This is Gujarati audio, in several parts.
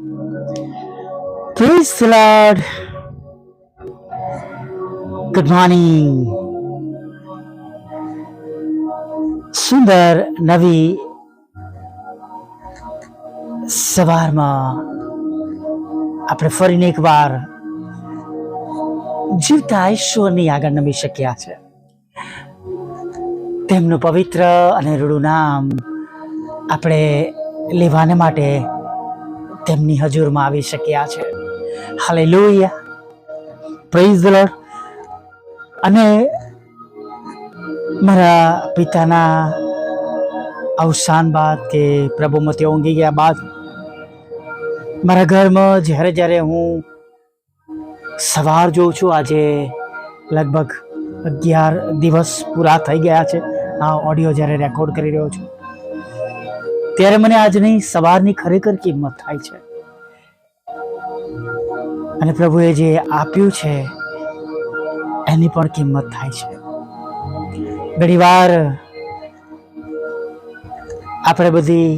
Praise the Lord. Good morning. સુંદર નવી સવારમાં આપણે ફરીને એકવાર જીવતા ઈશ્વરની આગળ નમી શક્યા છે તેમનું પવિત્ર અને રૂડું નામ આપણે લેવાને માટે તેમની હજુરમાં આવી શક્યા છે. હાલે લોહિયા પ્રેઝ ધ લોર્ડ અને મારા પિતાના અવસાન બાદ કે પ્રભુમાં ઊંઘી ગયા બાદ મારા ઘરમાં જ્યારે જ્યારે હું સવાર જોઉં છું, આજે લગભગ અગિયાર દિવસ પૂરા થઈ ગયા છે. આ ઓડિયો જ્યારે રેકોર્ડ કરી રહ્યો છું, ત્યારે મને આજની સવારની ખરેખર કિંમત થાય છે. અને પ્રભુએ જે આપ્યું છે, એની પણ કિંમત થાય છે. ઘણીવાર આપણે બધી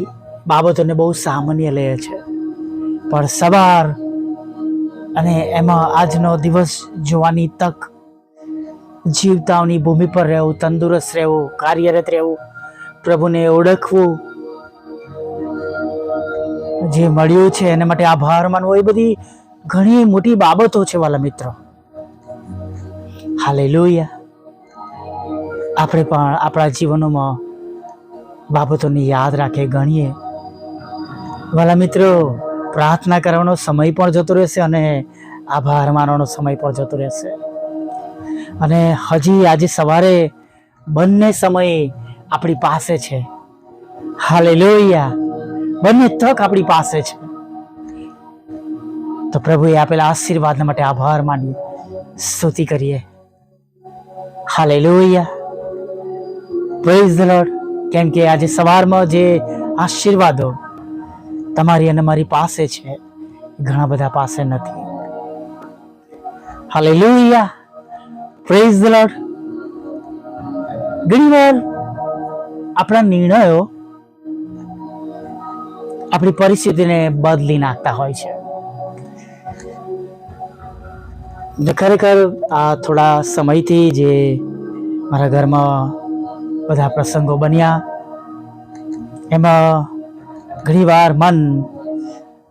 બાબતોને બહુ સામાન્ય લઈએ છે, પણ સવાર અને એમાં આજનો દિવસ જોવાની તક જીવતાઓની ભૂમિ પર રહેવું, તંદુરસ્ત રહેવું, કાર્યરત રહેવું, પ્રભુને ઓળખવું, જે મળ્યું છે, એના માટે આભાર માનવો, એ બધી ઘણી મોટી બાબતો છે વાલા મિત્રો. હાલે આપણે પણ આપણા જીવનોમાં બાબતોને યાદ રાખે, ગણીએ. વાલા મિત્રો, પ્રાર્થના કરવાનો સમય પણ જતો રહેશે અને આભાર માનવાનો સમય પણ જતો રહેશે. અને હજી આજે સવારે બંને સમય આપણી પાસે છે. હાલે બંને તક આપણી પાસે છે. તો પ્રભુએ આપેલા આશીર્વાદના માટે આભાર માનીએ. સ્તુતિ કરીએ. હાલે પ્રેઝ ધ લોર્ડ કેમ કે આજે સવારમાં જે આશીર્વાદો તમારી અને મારી પાસે છે ઘણા બધા પાસે નથી. હાલે પ્રેઝ ધ ઘણી ઘણીવાર આપણા નિર્ણયો આપણી પરિસ્થિતિને બદલી નાખતા હોય છે. ને ખરેખર આ થોડા સમયથી જે મારા ઘરમાં બધા પ્રસંગો બન્યા, એમાં ઘણીવાર મન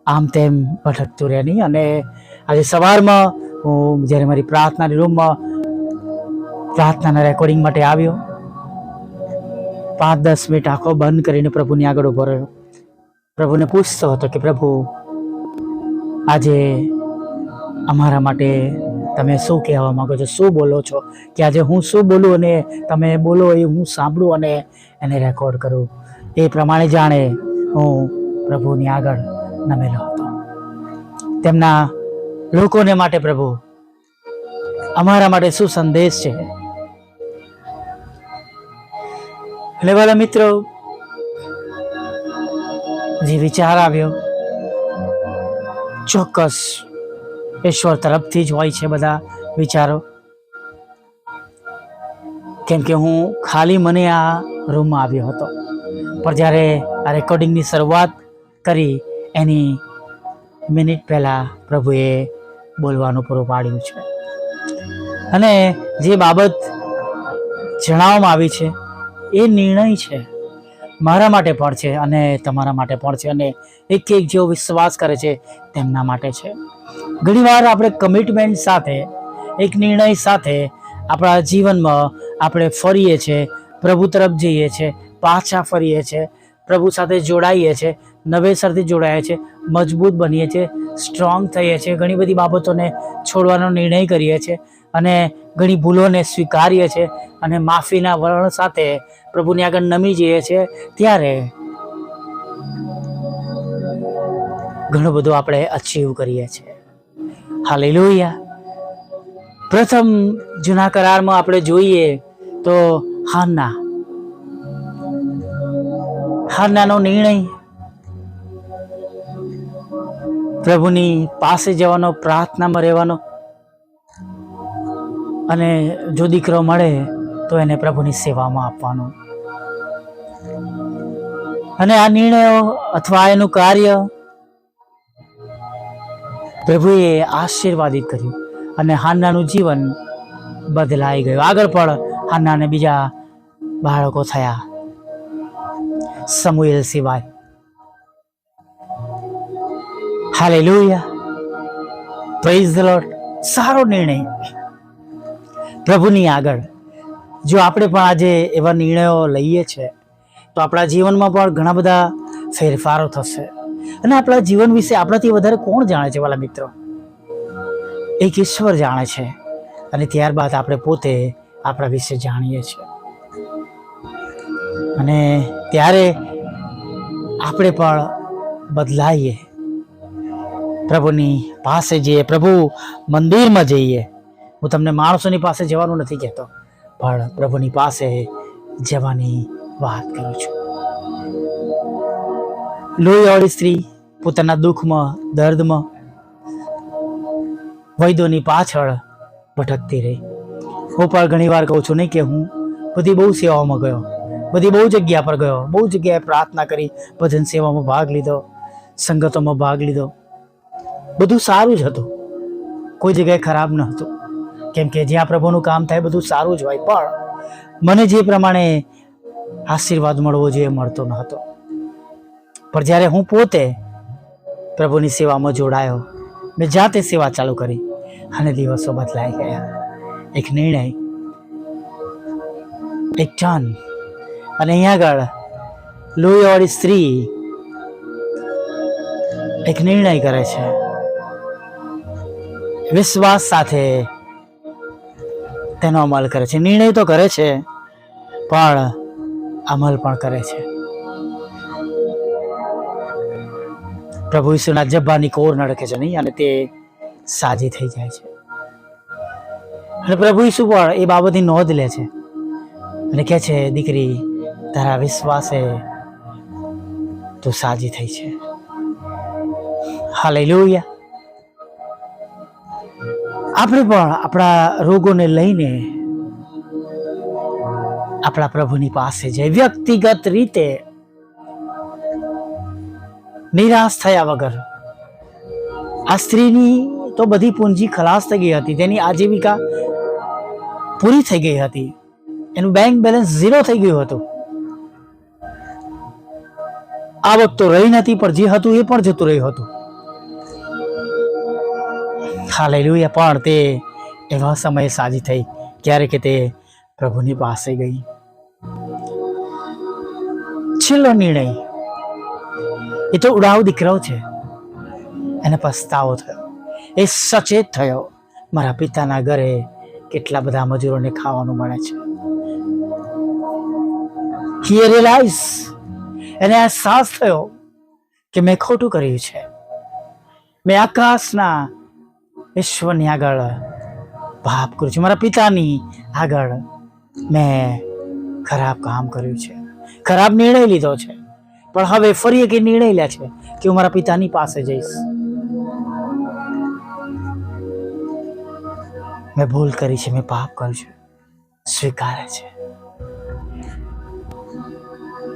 આમ તેમ ભટકતું રહે નહીં. અને આજે સવારમાં હું જ્યારે મારી પ્રાર્થનાની રૂમમાં પ્રાર્થનાના રેકોર્ડિંગ માટે આવ્યો પાંચ દસ મિનિટ આંખો બંધ કરીને પ્રભુની આગળ ઊભો રહ્યો. પ્રભુને પૂછતો હતો કે પ્રભુ, આજે અમારા માટે તમે શું કહેવા માગો છો? શું બોલો છો? કે આજે હું શું બોલું અને તમે બોલો એ હું સાંભળું અને એને રેકોર્ડ કરું. એ પ્રમાણે જાણે હું પ્રભુની આગળ નમેલો હતો. તેમના લોકોને માટે પ્રભુ, અમારા માટે શું સંદેશ છે? એટલે બધા મિત્રો, જે વિચાર આવ્યો, ચોક્કસ ઈશ્વર તરફથી જ હોય છે બધા વિચારો. કેમ કે હું ખાલી મને આ રૂમમાં આવ્યો હતો. પણ જ્યારે આ રેકોર્ડિંગની શરૂઆત કરી, એની મિનિટ પહેલાં પ્રભુએ બોલવાનું પૂરું પાડ્યું છે. અને જે બાબત જણાવવામાં આવી છે, એ નિર્ણય છે મારા માટે પણ છે અને તમારા માટે પણ છે અને એક એક જેવો વિશ્વાસ કરે છે તેમના માટે છે. ઘણીવાર આપણે કમિટમેન્ટ સાથે, એક નિર્ણય સાથે આપણા જીવનમાં આપણે ફરીએ છીએ પ્રભુ તરફ જઈએ છીએ પાછા ફરીએ છીએ પ્રભુ સાથે જોડાઈએ છીએ નવેસરથી જોડાઈએ છીએ મજબૂત બનીએ છીએ સ્ટ્રોંગ થઈએ છીએ ઘણી બધી બાબતોને છોડવાનો નિર્ણય કરીએ છીએ અને ઘણી ભૂલોને સ્વીકારીએ છીએ અને માફીના વલણ સાથે પ્રભુની આગળ નમી જઈએ છીએ ત્યારે ઘણું બધું આપણે અચીવ કરીએ છીએ હાલેલુયા પ્રથમ જૂના કરારમાં આપણે જોઈએ તો હાના હાનાનો નિર્ણય પ્રભુની પાસે જવાનો પ્રાર્થનામાં રહેવાનો અને જો દીકરો મળે તો એને પ્રભુની સેવામાં આપવાનો. અને આ નિર્ણયો અથવા એનું કાર્ય પ્રભુએ આશીર્વાદિત કર્યું અને હાન્નાનું જીવન બદલાઈ ગયું. આગળ પણ હાન્નાને બીજા બાળકો થયા. સમુએલ સિવાય. હાલેલુયા. પ્રેઝ ધ લોર્ડ સારો નિર્ણય. પ્રભુની આગળ. જો આપણે પણ આજે એવા નિર્ણયો લઈએ છે, તો આપણા જીવનમાં પણ ઘણા બધા ફેરફારો થશે. અને આપણા જીવન વિશે આપણાથી વધારે કોણ જાણે છે, વાલા મિત્રો? એક ઈશ્વર જાણે છે, અને ત્યારબાદ આપણે પોતે આપણા વિશે જાણીએ છીએ. અને ત્યારે આપણે પણ બદલાઈએ. પ્રભુની પાસે જઈએ, પ્રભુ મંદિરમાં જઈએ. હું તમને માણસોની પાસે જવાનું નથી કહેતો, પણ પ્રભુની પાસે જવાની વાત કરું છું. લોહીવાળી સ્ત્રી પોતાના દુઃખમાં, દર્દમાં, વૈદ્યોની પાછળ ભટકતી રહી. હું પણ ઘણી વાર કહું છું નહીં કે હું બધી બહુ સેવાઓમાં ગયો, બધી બહુ જગ્યા પર ગયો, બહુ જગ્યાએ પ્રાર્થના કરી, ભજન સેવામાં ભાગ લીધો, સંગતોમાં ભાગ લીધો. બધું સારું જ હતું. કોઈ જગ્યાએ ખરાબ ન હતું. કેમ કે જ્યાં પ્રભુનું કામ થાય બધું સારું જ હોય. પણ મને જે પ્રમાણે આશીર્વાદ મળવો જોઈએ મળતો ન હતો. પણ જ્યારે હું પોતે પ્રભુની સેવામાં જોડાયો, મેં જાતે સેવા ચાલુ કરી અને દિવસો બદલાઈ ગયા. એક નિર્ણય, એક ટર્ન અને અહીંયા આગળ લોહીવાળી સ્ત્રી એક નિર્ણય કરે છે. વિશ્વાસ સાથે તેનો અમલ કરે છે. નિર્ણય તો કરે છે, પણ અમલ પણ કરે છે. પ્રભુ ઈસુના જબ્બાની કોર નડકે છે નહીં, અને તે સાજી થઈ જાય છે. અને પ્રભુ ઈસુ પણ એ બાબતની નોંધ લે છે અને કહે છે, દીકરી, તારા વિશ્વાસે તું સાજી થઈ છે. હાલેલુયા. આપણે પણ આપણા રોગોને લઈને આપણા પ્રભુની પાસે જઈ વ્યક્તિગત રીતે નિરાશ થયા વગર આ સ્ત્રીની તો બધી પૂંજી ખલાસ થઈ ગઈ હતી, તેની આજીવિકા પૂરી થઈ ગઈ હતી, એનું બેંક બેલેન્સ ઝીરો થઈ ગયું હતું. આવક તો રહી નથી પણ જે હતું એ પણ જતું રહ્યું હતું. હાલેલુયા. પણ તે એવા સમયે સાજી થઈ. ક્યારે કે તે પ્રભુની પાસે ગઈ. છેલ્લો નિર્ણય. એ તો ઉડાવ દીકરો છે. એને પસ્તાવો થયો. એ સચેત થયો. મારા પિતાના ઘરે કેટલા બધા મજૂરોને ખાવાનું મળે છે. હી રિયલાઇઝ એને અહેસાસ થયો કે મેં ખોટું કર્યું છે. મેં આકાશના ઈશ્વરની આગળ પાપ કર્યું છે. મારા પિતાની આગળ મેં ખરાબ કામ કર્યું છે. ખરાબ નિર્ણય લીધો છે. પણ હવે ફરી એક નિર્ણય લે છે કે હું મારા પિતાની પાસે જઈશ. મેં ભૂલ કરી છે, મેં પાપ કર્યું છે. સ્વીકારે છે.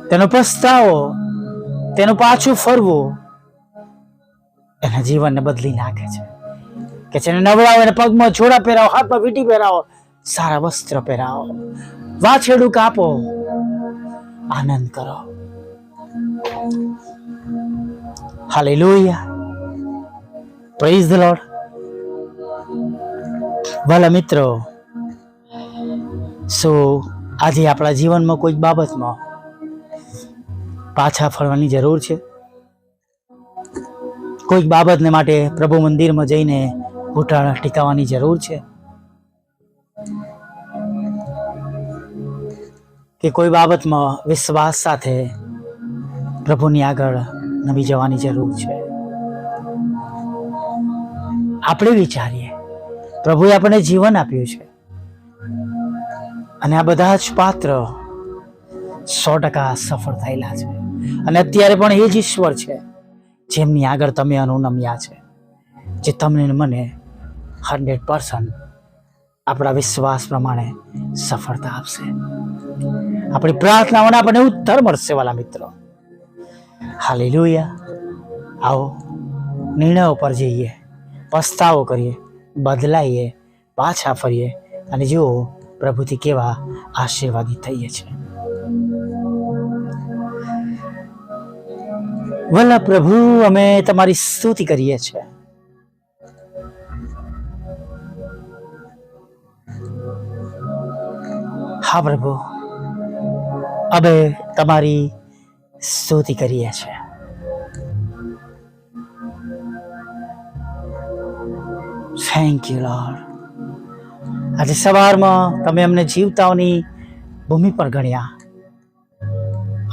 તેનો પસ્તાવો, તેનું પાછું ફરવું એના જીવનને બદલી નાખે છે. કે જેને નવડાવો એને પગમાં જોડા પહેરાવો, હાથમાં વીટી પહેરાવો, સારા વસ્ત્ર પહેરાવો. વાછેડું કાપો. આનંદ કરો. હાલેલુયા. પ્રેઝ ધ લોર્ડ વાલા મિત્રો, સો આજે આપણા જીવનમાં કોઈક બાબતમાં પાછા ફરવાની જરૂર છે? કોઈક બાબતને માટે પ્રભુ મંદિરમાં જઈને ઘૂંટણ ટીકાવાની જરૂર છે? કે કોઈ બાબતમાં વિશ્વાસ સાથે પ્રભુની આગળ નમી જવાની જરૂર છે? આપણે વિચારીએ. પ્રભુએ આપણને જીવન આપ્યું છે. અને આ બધા જ પાત્ર સો ટકા સફળ થયેલા છે. અને અત્યારે પણ એ જ ઈશ્વર છે, જેમની આગળ તમે અનુનમ્યા છે, જે તમને મને હંડ્રેડ પર્સન્ટ આપણા વિશ્વાસ પ્રમાણે સફળતા આપશે. આપણી પ્રાર્થનાઓના આપણને ઉત્તર મળશે વાલા મિત્રો. હાલી લોહિયા આવો, નિર્ણય ઉપર જઈએ, પસ્તાવો કરીએ, બદલાઈએ, પાછા ફરીએ અને જુઓ પ્રભુથી કેવા આશીર્વાદિત થઈએ છીએ. વલ્લા પ્રભુ, અમે તમારી સ્તુતિ કરીએ છીએ. હા પ્રભુ. અમે તમારી સ્તુતિ કરીએ છીએ. થેન્ક યુ લોર્ડ આજે સવારમાં તમે અમને જીવતાઓની ભૂમિ પર ગણ્યા.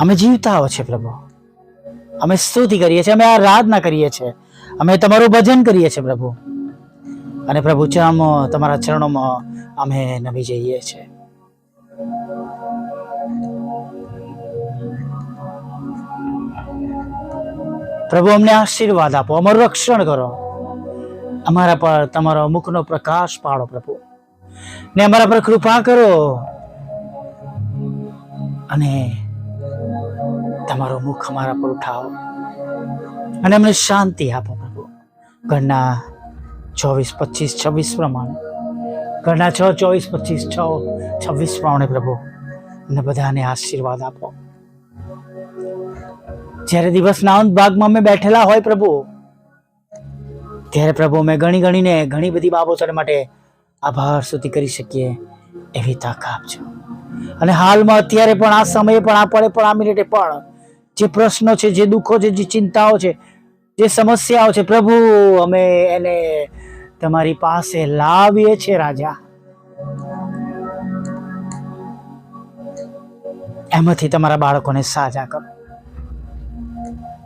અમે જીવતાઓ છે પ્રભુ. અમે સ્તુતિ કરીએ છીએ, અમે આરાધના કરીએ છીએ. અમે તમારું ભજન કરીએ છીએ પ્રભુ. અને પ્રભુ ચામ તમારા ચરણોમાં અમે નમી જઈએ છીએ. પ્રભુ, અમને આશીર્વાદ આપો, અમારું રક્ષણ કરો. અમારા પર તમારો મુખનો પ્રકાશ પાડો, પ્રભુ. ને અમારા પર કૃપા કરો. અને તમારો મુખ અમારા પર ઉઠાવો. અને અમને શાંતિ આપો, પ્રભુ. ઘરના ચોવીસ, પચીસ, છવ્વીસ પ્રમાણે. ઘરના છ, ચોવીસ, પચીસ, છ, છવ્વીસ પ્રમાણે પ્રભુ. અને બધાને આશીર્વાદ આપો. જ્યારે દિવસના અંત ભાગમાં અમે બેઠેલા હોય પ્રભુ, ત્યારે પ્રભુ અમે ગણી ગણીને ઘણી બધી બાબતો માટે આભાર સુધી કરી શકીએ એવી તાક આપજો. અને હાલમાં અત્યારે પણ આ સમયે પણ આ પળે પણ આ મિનિટે પણ જે પ્રશ્નો છે, જે દુઃખો છે, જે ચિંતાઓ છે, જે સમસ્યાઓ છે, પ્રભુ, અમે એને તમારી પાસે લાવીએ છીએ રાજા. એમાંથી તમારા બાળકોને સાજા કરો.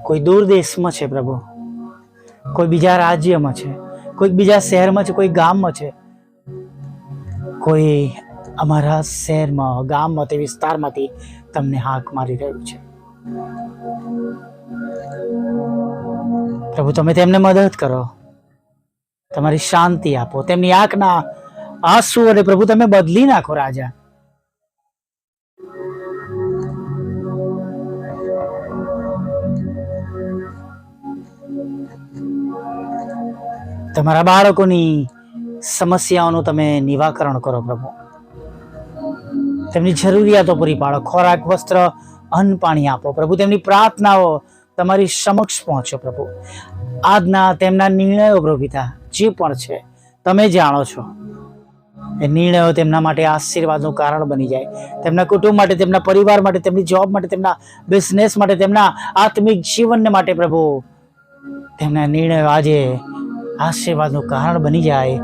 કોઈ દૂર દેશમાં છે પ્રભુ? કોઈ બીજા રાજ્યમાં છે? કોઈ બીજા શહેરમાં છે? કોઈ ગામમાં છે? કોઈ અમારા શહેરમાં, ગામમાં તે વિસ્તારમાંથી તમને હાક મારી રહ્યું છે? પ્રભુ, તમે તેમને મદદ કરો. તમારી શાંતિ આપો. તેમની આંખના આંસુ અને પ્રભુ તમે બદલી નાખો, રાજા. તમારા બાળકોની સમસ્યાઓનું તમે નિવાકરણ કરો, પ્રભુ. તેમની જરૂરિયાતો પૂરી પાડો. ખોરાક, વસ્ત્ર, અન્ન, પાણી આપો. પ્રભુ, તેમની પ્રાર્થનાઓ તમારી સમક્ષ પહોંચો પ્રભુ. આજના તેમના નિર્ણયો પ્રભુ જે પણ છે, તમે જાણો છો. એ નિર્ણયો તેમના માટે આશીર્વાદનું કારણ બની જાય. તેમના કુટુંબ માટે, તેમના પરિવાર માટે, તેમની જોબ માટે, તેમના બિઝનેસ માટે, તેમના આત્મિક જીવનને માટે પ્રભુ, તેમના નિર્ણયો આજે આશીર્વાદનું કારણ બની જાય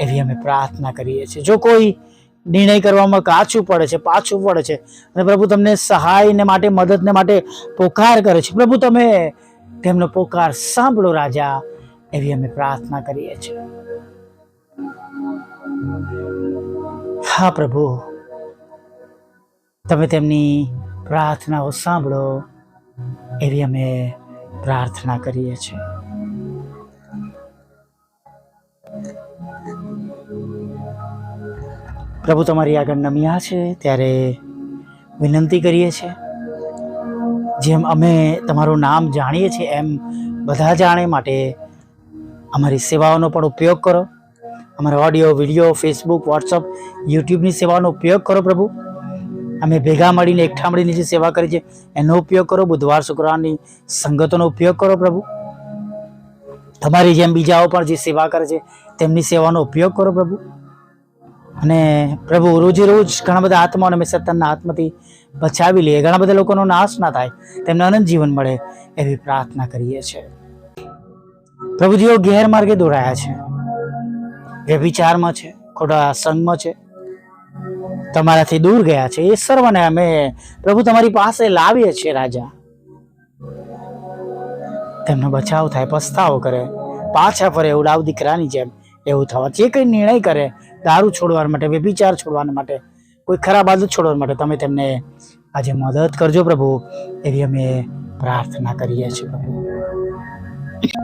એવી અમે પ્રાર્થના કરીએ છીએ. જો કોઈ નિર્ણય કરવામાં કાચું પડે છે, પાછું પડે છે. અને પ્રભુ તમને સહાયને માટે, મદદને માટે પોકાર કરે છે. પ્રભુ તમે તેમનો પોકાર સાંભળો રાજા, એવી અમે પ્રાર્થના કરીએ છીએ. હા, પ્રભુ. તમે તેમની પ્રાર્થનાઓ સાંભળો, એવી અમે પ્રાર્થના કરીએ છીએ. પ્રભુ તમારી આગળ નમ્યા છે, ત્યારે વિનંતી કરીએ છીએ. જેમ અમે તમારું નામ જાણીએ છીએ, એમ બધા જાણે માટે અમારી સેવાઓનો પણ ઉપયોગ કરો. અમારા ઓડિયો, વીડિયો, ફેસબુક, વોટ્સઅપ, યુટ્યુબની સેવાનો ઉપયોગ કરો પ્રભુ. અમે ભેગા મળીને એકઠા મળીને જે સેવા કરી છે, એનો ઉપયોગ કરો. બુધવાર, શુક્રવારની સંગતોનો ઉપયોગ કરો પ્રભુ. તમારી જેમ બીજાઓ પણ જે સેવા કરે છે, તેમની સેવાનો ઉપયોગ કરો પ્રભુ. અને પ્રભુ રોજે રોજ ઘણા બધા આત્માઓને અમે સતનના હાથમાંથી બચાવી લઈએ ઘણા બધા લોકોનો નાશ ના થાય, તેમને અનંત જીવન મળે એવી પ્રાર્થના કરીએ છીએ. પ્રભુજીઓ ગેરમાર્ગે દોરાયા છે. વ્યભિચારમાં છે, ખોટા સંગમાં છે. તમારાથી દૂર ગયા છે. એ સર્વને અમે પ્રભુ તમારી પાસે લાવીએ છીએ, રાજા. તેમનો બચાવ થાય, પસ્તાવો કરે, પાછા ફરે, ઉડાવ દીકરાની જેમ એવું થવા જે કંઈ નિર્ણય કરે દારૂ છોડવા માટે, વ્યભિચાર છોડવા માટે, કોઈ ખરાબ આદત છોડવા માટે તમે તેમને આજે મદદ કરજો પ્રભુ, એવી અમે પ્રાર્થના કરીએ છીએ પ્રભુ.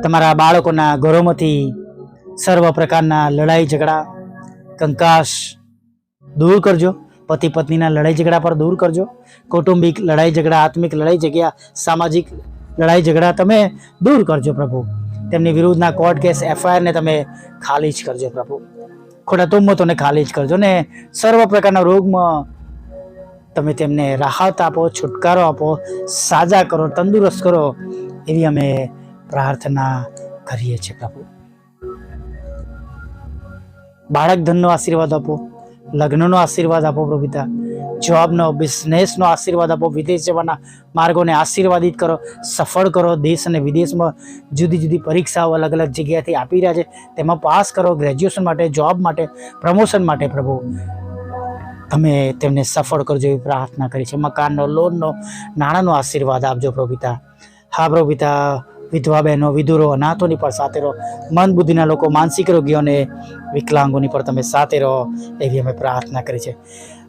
તમારા બાળકોના ઘરોમાંથી સર્વ પ્રકારના લડાઈ ઝઘડા કંકાશ દૂર કરજો. પતિ પત્નીના લડાઈ ઝઘડા પર દૂર કરજો. કૌટુંબિક લડાઈ ઝઘડા, આત્મિક લડાઈ જગ્યા, સામાજિક લડાઈ ઝઘડા તમે દૂર કરજો પ્રભુ. તેમની વિરુદ્ધના કોર્ટ કેસ, એફઆઈઆરને તમે ખાલી જ કરજો પ્રભુ. ખોટા તુમ્મતોને ખાલી જ કરજો ને સર્વ પ્રકારના રોગમાં તમે તેમને રાહત આપો, છુટકારો આપો, સાજા કરો, તંદુરસ્ત કરો, એવી અમે પ્રાર્થના કરીએ છીએ પ્રભુ. બાળક ધનનો આશીર્વાદ આપો, લગ્નનો આશીર્વાદ આપો પ્રભુ પિતા. જોબનો બિઝનેસનો આશીર્વાદ આપો, વિદેશ જવાના માર્ગોને આશીર્વાદિત કરો, સફળ કરો, દેશ અને વિદેશમાં જુદી જુદી પરીક્ષાઓ અલગ અલગ જગ્યાએથી આપી રહ્યા છે. તેમાં પાસ કરો ગ્રેજ્યુએશન માટે જોબ માટે પ્રમોશન માટે પ્રભુ. તમે તેમને સફળ કરજો એવી પ્રાર્થના કરી છે. મકાનનો લોનનો નાણાંનો આશીર્વાદ આપજો પ્રભુ હા પ્રભુ વિધવા બહેનો, વિધુરો, અનાથોની પણ સાથે રહો. મન બુદ્ધિના લોકો, માનસિક રોગીઓને વિકલાંગોની પણ તમે સાથે રહો એવી અમે પ્રાર્થના કરી છે.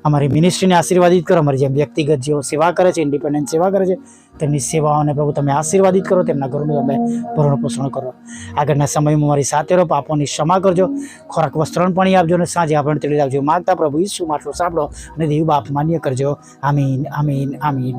અમારી મિનિસ્ટ્રીને આશીર્વાદિત કરો. અમારી જેમ વ્યક્તિગત જેઓ સેવા કરે છે ઇન્ડિપેન્ડન્ટ સેવા કરે છે, તેમની સેવાઓને પ્રભુ તમે આશીર્વાદિત કરો, તેમના ઘરનું તમે ભરણ પોષણ કરો. આગળના સમયમાં મારી સાથે રહો, પાપોની ક્ષમા કરજો, ખોરાક વસ્ત્રણ પણ આપજો અને સાંજે આપણે તેડી આપજો માગતા પ્રભુ ઈસુ માટલો સાંભળો અને દેવ બાપ માન્ય કરજો. આમીન આમીન આમીન.